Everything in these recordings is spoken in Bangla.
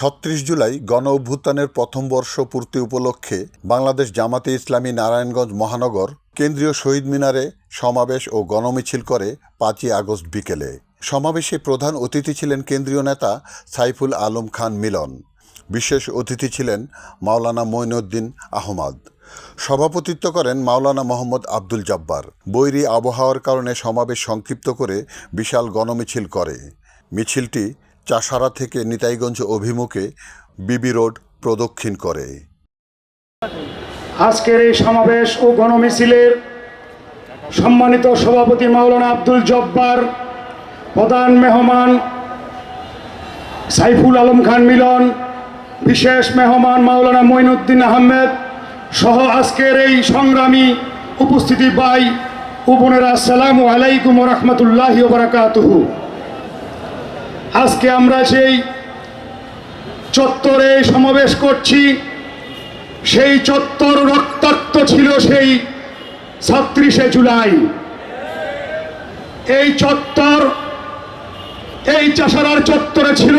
ছত্রিশ জুলাই গণ অভ্যুত্থানের প্রথম বর্ষ পূর্তি উপলক্ষে বাংলাদেশ জামাতে ইসলামী নারায়ণগঞ্জ মহানগর কেন্দ্রীয় শহীদ মিনারে সমাবেশ ও গণমিছিল করে পাঁচই আগস্ট বিকেলে। সমাবেশে প্রধান অতিথি ছিলেন কেন্দ্রীয় নেতা সাইফুল আলম খান মিলন। বিশেষ অতিথি ছিলেন মাওলানা মঈনুদ্দিন আহমদ। সভাপতিত্ব করেন মাওলানা মোহাম্মদ আব্দুল জব্বার। বৈরী আবহাওয়ার কারণে সমাবেশ সংক্ষিপ্ত করে বিশাল গণমিছিল করে। মিছিলটি চাষারা থেকে নিতাইগঞ্জ অভিমুখে বিবি রোড প্রদক্ষিণ করে। আজকের এই সমাবেশ ও গণমিছিলের সম্মানিত সভাপতি মাওলানা আব্দুল জব্বার, প্রধান মেহমান সাইফুল আলম খান মিলন, বিশেষ মেহমান মাওলানা মঈনুদ্দিন আহমেদ সহ আজকের এই সংগ্রামী উপস্থিতি বাই ও আসসালামু আলাইকুম রহমতুল্লাহ বারাকাতুহু। আজকে আমরা সেই চত্বরে সমাবেশ করছি। সেই চত্বর রক্তাক্ত ছিল সেই ছত্রিশে জুলাই। এই চত্বর, এই চাষারার চত্বরে ছিল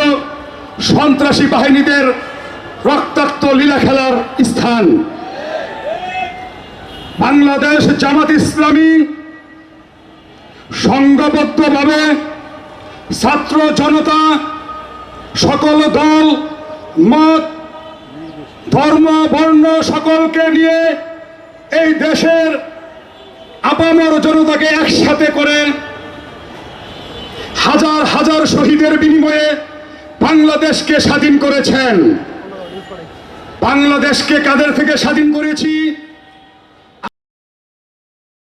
সন্ত্রাসী বাহিনীদের রক্তাক্ত লীলা খেলার স্থান। বাংলাদেশ জামাত ইসলামী সংঘবদ্ধভাবে ছাত্র জনতা, সকল দল, মত, ধর্ম, বর্ণ সকলকে নিয়ে এই দেশের আপামর জনতাকে একসাথে করে হাজার হাজার শহীদের বিনিময়ে বাংলাদেশকে স্বাধীন করেছেন। বাংলাদেশকে কাদের থেকে স্বাধীন করেছি?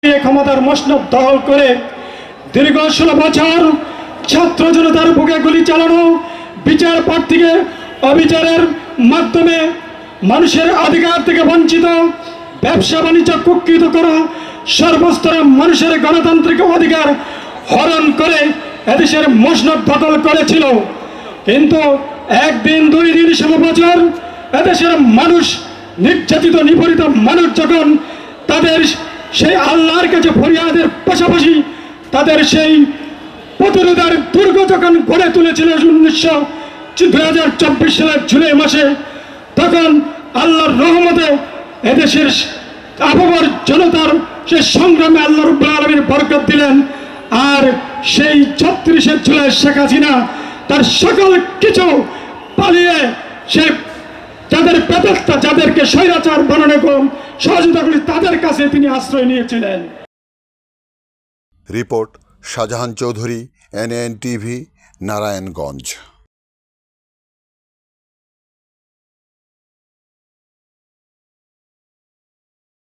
ক্ষমতার মসনদ দখল করে দীর্ঘ ষোলো বছর ছাত্র জনতার বুকে গুলি চালানো, বিচার পর থেকে অবিচারের মাধ্যমে মানুষের অধিকার থেকে বঞ্চিত, ব্যবসা বাণিজ্য কুক্ষিত করা, সর্বস্তরের মানুষের গণতান্ত্রিক অধিকার হরণ করে এদেশের মসনদ দখল করেছিল। কিন্তু একদিন, দুই দিন ষোলো বছর এদেশের মানুষ, নির্যাতিত, নিপীড়িত মানুষ যখন তাদের সেই আল্লাহর কাছে ফরিয়াদের পাশাপাশি তাদের সেই প্রতিরোধের দুর্গ যখন গড়ে তুলেছিল উনিশশো দুই হাজার চব্বিশ সালের জুলাই মাসে। তখন আল্লাহর রহমতে এদেশের আবহাওয়ার জনতার সে সংগ্রামে আল্লাহ রব্বুল আলমীর বরকত দিলেন। আর সেই ছত্রিশে জুলাই শেখ হাসিনা তার সকল কিছু পালিয়ে সে যাদের পেতাত্তা যাদেরকে স্বৈরাচার বানানো কম সহযোগিতা তাদের কাছে তিনি আশ্রয় নিয়েছিলেন। Report Shahjahan Chowdhury NN TV Narayanganj.